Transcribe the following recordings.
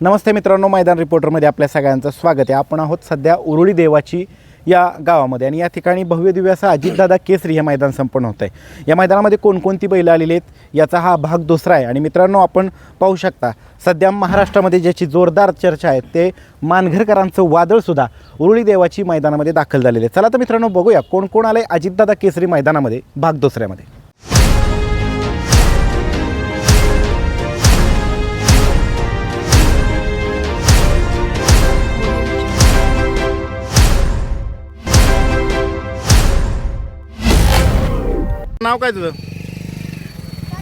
नमस्ते मित्रांनो मैदान रिपोर्टरमध्ये आपल्या सगळ्यांचं स्वागत आहे. आपण आहोत सध्या उरुळी देवाची या गावामध्ये आणि या ठिकाणी भव्य दिव्य असं अजितदादा केसरी हे मैदान संपन्न होतं आहे. या मैदानामध्ये कोणकोणती बैलं आलेली आहेत याचा हा भाग दुसरा आहे. आणि मित्रांनो आपण पाहू शकता सध्या महाराष्ट्रामध्ये ज्याची जोरदार चर्चा आहे ते मानघरकरांचं वादळसुद्धा उरुळी देवाची मैदानामध्ये दाखल झालेले आहे. चला तर मित्रांनो बघूया कोण कोण आलं आहे अजितदादा केसरी मैदानामध्ये भाग दुसऱ्यामध्ये. नाव काय तुझं?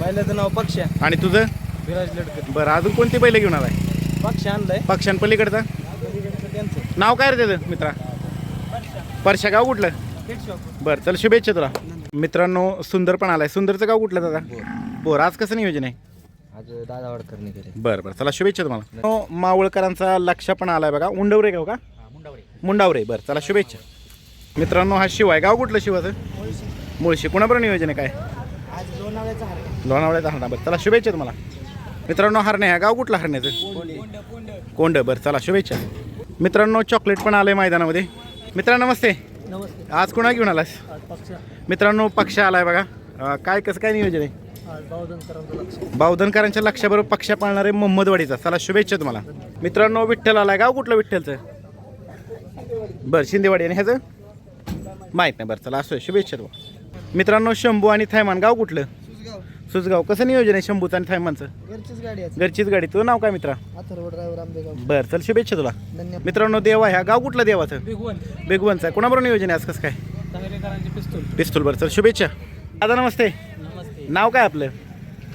बैलाचं नाव पक्ष आणि तुझं? विराज लडकर बरं अजून कोणती बैलं घेऊन आलाय? पक्ष आणलाय. पक्षांपलीकडचा त्यांचं. नाव काय रे त्याचं मित्रा? परशा गाव कुठलं? बरं चल शुभेच्छा तुला. मित्रांनो सुंदर पण आलाय. सुंदरचं गाव कुठलं दादा? बोर. आज कसं नियोजन आहे? आज दादा वडकरने केले बरं बरं चला शुभेच्छा तुम्हाला. हो, मावळकरांचा लक्ष पण आलाय बघा. उंडवरे गाव का? मुंडावरे. बरं चला शुभेच्छा. मित्रांनो हा शिव आहे. गाव कुठलं शिवाचं? मुळशी कुणाबरोबर नियोजन आहे काय? लोणावळ्याचा हार लोणावळ्याचा हरणा. बरं चला शुभेच्छा तुम्हाला. मित्रांनो हरणे आहे. गाव कुठलं हरण्याचं कोंड बरं चला शुभेच्छा. मित्रांनो चॉकलेट पण आलंय मैदानामध्ये. मित्रांनो नमस्ते. नमस्ते. आज कोणा घेऊन आलास? मित्रांनो पक्ष आलाय बघा. काय कसं काय नियोजन आहे? बावधनकरांच्या लक्षाबरोबर पक्ष पाळणारे मोहम्मदवाडीचा चला शुभेच्छा तुम्हाला. मित्रांनो विठ्ठल आलाय. गाव कुठलं विठ्ठलचं? बरं शिंदेवाडी आणि ह्याचं? माहीत नाही. बरं चला असं शुभेच्छा तुम्हाला. मित्रांनो शंभू आणि थैमान गाव कुठलं? सुसगाव कसं नियोजन आहे शंभूचं आणि थैमानचं? घरचीच गाडी आहे. घरचीच गाडी. तुझं नाव काय मित्रा? अथर्व ड्रायव्हर आंबेगाव. बरं चल शुभेच्छा तुला. धन्यवाद. मित्रांनो देवा ह्या. गाव कुठलं देवाचं? बेगवनचं आहे कोणाबरोबर नियोजन आहे आज? कसं काय? पिस्तूल. पिस्तूल. बरं चल शुभेच्छा. दादा नमस्ते. नमस्ते. नाव काय आपलं?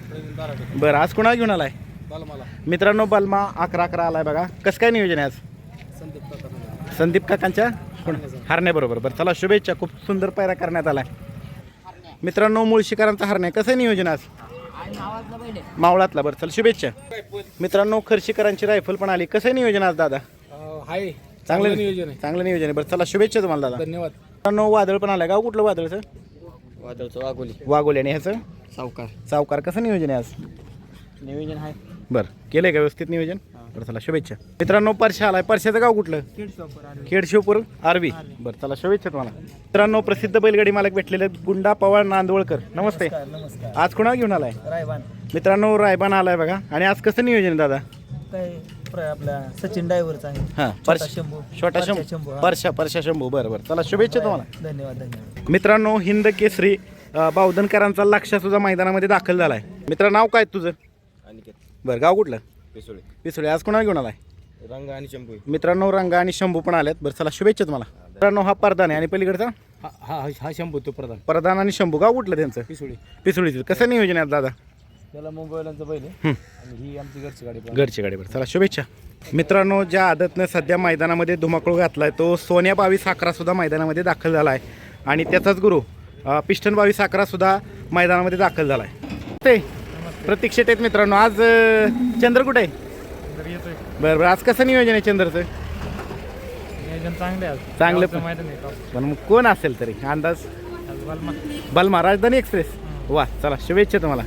प्रवीण बरं आज कोणाला घेऊन आलाय? बालमाला. मित्रांनो बलमा अकरा अकरा आलाय बघा. कसं काय नियोजन आहे आज? संदीप काका संदीप काकांच्या? हरण्याबरोबर. बरं चला शुभेच्छा. खूप सुंदर पायरा करण्यात आलाय. मित्रांनो मुळशीकरांचा हरण्या. कसं आहे नियोजन आज? मावळातला बरं. चल शुभेच्छा. मित्रांनो खर्शीकरांची रायफल पण आली. कसं आहे नियोजन आज दादा? हाय. चांगलं नियोजन आहे. चांगलं नियोजन आहे. बरं चला शुभेच्छा तुम्हाला दादा. धन्यवाद. मित्रांनो वादळ पण आलाय. गाव कुठलं वादळचं? वादळचं वाघोली. वाघोली आणि ह्याचं? सावकार. सावकार. कसं नियोजन आहे आज? नियोजन आहे. बरं केलंय का व्यवस्थित नियोजन? बरं चला शुभेच्छा. मित्रांनो परशा आलाय. परशाचं गाव कुठलं? खेड शिवपूर आरवी. बरं चला शुभेच्छा तुम्हाला. मित्रांनो प्रसिद्ध बैलगाडी मालक भेटलेले गुंडा पवार नांदवळकर नमस्ते. नमस्कार आज कुणा घेऊन आलाय? रायबान. मित्रांनो रायबान आलाय बघा. आणि आज कसं नियोजन आहे दादा? आपला सचिन हां छोटा परश शंभू. परशा शंभू. शंभू. परशा परशा शंभू. बरं बरं. चला शुभेच्छा तुम्हाला. धन्यवाद धन्यवाद. मित्रांनो हिंद केसरी बावधनकरांचा लक्ष सुद्धा मैदानामध्ये दाखल झालाय. मित्र नाव काय तुझं? अनिकेत. बरं गाव कुठलं? पिसोळे. पिसुळे. आज कोणाला घेऊन आलाय? रंग आणि शंभू. मित्रांनो रंगा आणि शंभू पण आलेत. बरं चला शुभेच्छा तुम्हाला. मित्रांनो हा परदान आहे आणि पलीकडचा? हा हा हा शंभू तो प्रधान प्रधान आणि शंभू. गाव कुठलं त्यांचं? पिसोळे. पिसुळीचं. कसं नियोजन आहे दादा? त्याला मुंबईवाल्यांचं पहिले हं. आणि ही आमची घरची गाडी पण. घरची गाडीवर चला शुभेच्छा. मित्रांनो ज्या आदतनं सध्या मैदानामध्ये धुमाकूळ घातलाय तो सोन्या बावीस अकरा सुद्धा मैदानामध्ये दाखल झाला आहे आणि त्याचाच गुरु अं, पिस्टन बावीस अकरा सुद्धा मैदानामध्ये दाखल झाला आहे ते प्रतीक्षेत आहेत मित्रांनो. आज अं, चंद्र कुठे आहे? बरं बरं. आज कसं नियोजन आहे चंद्रचं? नियोजन चांगले आज. चांगलं गावचं पण. मैदान आहे गाव. पण मग कोण असेल तरी? अंदाज? आज बलमा. बलमा. राजधानी एक्सप्रेस. वा चला शुभेच्छा तुम्हाला.